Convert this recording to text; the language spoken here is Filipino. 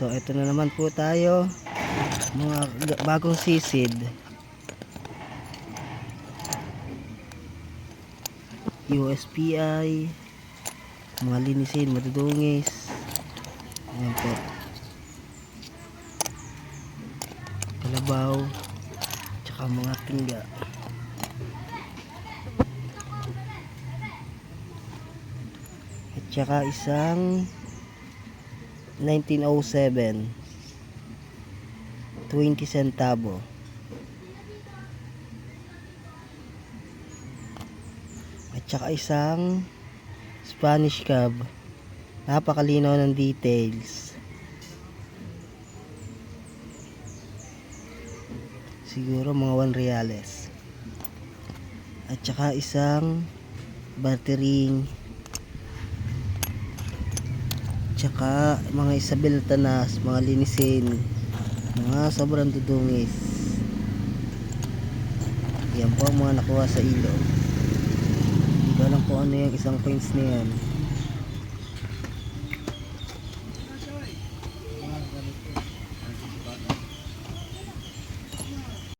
So, ito na naman po tayo. Mga ga- bagong sisid. USPI. Mga linisin, madudungis. Ayan po. Kalabaw. Tsaka mga tingga. At tsaka isang 1907 20 centavo. At saka isang Spanish cab. Napakalinaw ng details. Siguro mga 1 reales. At saka isang battering tsaka mga Isabel Tanas, mga linisin, mga sobrang dudungis. Yan po ang mga nakuha sa ilo. Hindi ko alam po ano yung isang coins na yan.